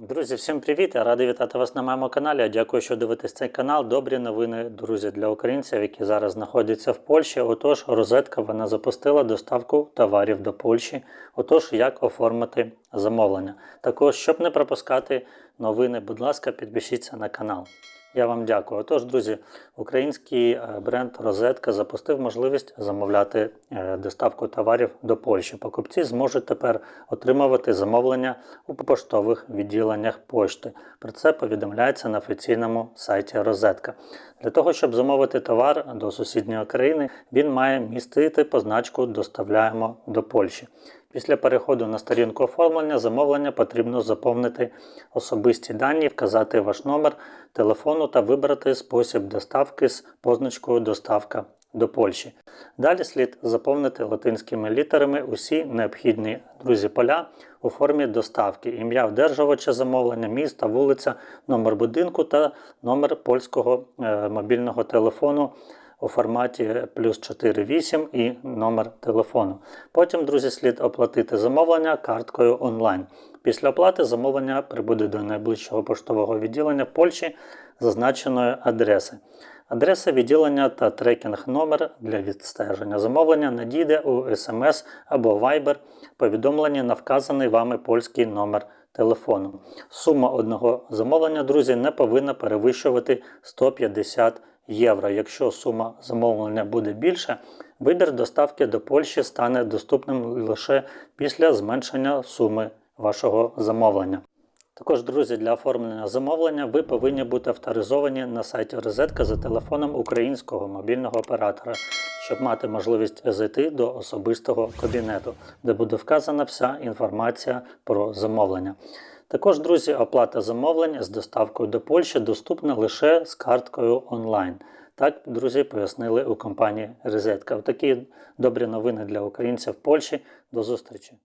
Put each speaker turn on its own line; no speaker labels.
Друзі, всім привіт! Я радий вітати вас на моєму каналі. Дякую, що дивитесь цей канал. Добрі новини, друзі, для українців, які зараз знаходяться в Польщі. Отож, розетка вона запустила доставку товарів до Польщі. Отож, як оформити замовлення. Також, щоб не пропускати новини, будь ласка, підпишіться на канал. Я вам дякую. Отож, друзі, український е, бренд Розетка запустив можливість замовляти е, доставку товарів до Польщі. Покупці зможуть тепер отримувати замовлення у поштових відділеннях пошти. Про це повідомляється на офіційному сайті Розетка. Для того, щоб замовити товар до сусідньої країни, він має містити позначку Доставляємо до Польщі. Після переходу на сторінку оформлення замовлення потрібно заповнити особисті дані, вказати ваш номер телефону та вибрати спосіб доставки з позначкою Доставка до Польщі. Далі слід заповнити латинськими літерами усі необхідні. Друзі поля у формі доставки, ім'я вдержувача замовлення, міста, вулиця, номер будинку та номер польського е, мобільного телефону у форматі плюс 48 і номер телефону. Потім, друзі, слід оплатити замовлення карткою онлайн. Після оплати замовлення прибуде до найближчого поштового відділення Польщі зазначеної адреси. Адреса відділення та трекінг-номер для відстеження замовлення надійде у SMS або Viber повідомлення на вказаний вами польський номер телефону. Сума одного замовлення, друзі, не повинна перевищувати 150 євро. Якщо сума замовлення буде більше, вибір доставки до Польщі стане доступним лише після зменшення суми вашого замовлення. Також, друзі, для оформлення замовлення ви повинні бути авторизовані на сайті Розетка за телефоном українського мобільного оператора, щоб мати можливість зайти до особистого кабінету, де буде вказана вся інформація про замовлення. Також, друзі, оплата замовлення з доставкою до Польщі доступна лише з карткою онлайн. Так, друзі, пояснили у компанії Резетка. Такі добрі новини для українців в Польщі. До зустрічі!